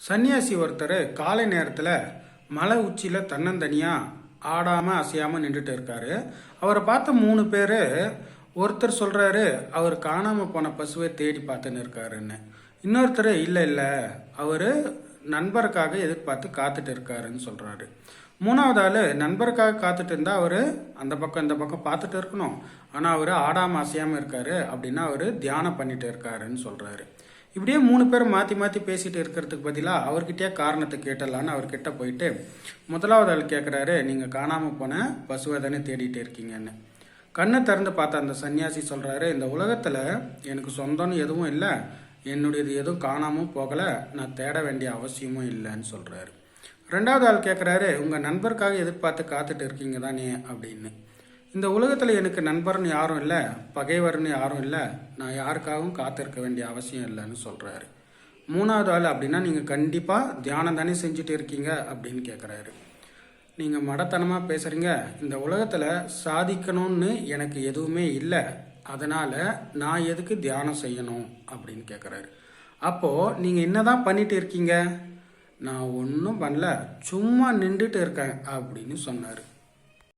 சன்னியாசி ஒருத்தர் காலை நேரத்தில் மலை உச்சியில் தன்னந்தனியாக ஆடாமல் அசையாமல் நின்றுட்டு இருக்காரு. அவரை பார்த்த மூணு பேர் ஒருத்தர் சொல்கிறாரு அவர் காணாமல் போன பசுவை தேடி பார்த்துன்னு இருக்காருன்னு. இன்னொருத்தர் இல்லை இல்லை. அவர் நண்பருக்காக எதிர்பார்த்து காத்துட்டு இருக்காருன்னு சொல்கிறாரு மூணாவது ஆள் நண்பருக்காக காத்துட்டு இருந்தால் அவர் அந்த பக்கம் இந்த பக்கம் பார்த்துட்டு இருக்கணும். ஆனால் அவர் ஆடாமல் அசையாமல் இருக்காரு அப்படின்னா அவர் தியானம் பண்ணிட்டு இருக்காருன்னு சொல்கிறாரு இப்படியே மூணு பேர் மாற்றி மாற்றி பேசிட்டு இருக்கிறதுக்கு பதிலாக அவர்கிட்டயே காரணத்தை கேட்டலான்னு அவர்கிட்ட போயிட்டு முதலாவது ஆள் கேட்குறாரு நீங்கள் காணாமல் போன பசுவை தானே தேடிட்டு இருக்கீங்கன்னு. கண்ணை திறந்து பார்த்த அந்த சன்னியாசி சொல்கிறாரு இந்த உலகத்தில் எனக்கு சொந்தம்னு எதுவும் இல்லை. என்னுடையது எதுவும் காணாமல் போகலை. நான் தேட வேண்டிய அவசியமும் இல்லைன்னு சொல்கிறாரு ரெண்டாவது ஆள் கேட்குறாரு உங்கள் நண்பருக்காக எதிர்பார்த்து காத்துட்டு இருக்கீங்க தானே? அப்படின்னு. இந்த உலகத்தில் எனக்கு நண்பர்னு யாரும் இல்லை பகைவர்னு யாரும் இல்லை. நான் யாருக்காகவும் காத்திருக்க வேண்டிய அவசியம் இல்லைன்னு சொல்கிறாரு மூணாவது ஆள் அப்படின்னா நீங்கள் கண்டிப்பாக தியானம் தானே செஞ்சுட்டு இருக்கீங்க? அப்படின்னு கேட்குறாரு நீங்கள் மடத்தனமாக பேசுகிறீங்க இந்த உலகத்தில் சாதிக்கணும்னு எனக்கு எதுவுமே இல்லை. அதனால் நான் எதுக்கு தியானம் செய்யணும் அப்படின்னு கேட்குறாரு அப்போது நீங்கள் என்ன தான் பண்ணிட்டு இருக்கீங்க? நான் ஒன்றும் பண்ணல. சும்மா நின்றுட்டு இருக்கேன் அப்படின்னு சொன்னார்.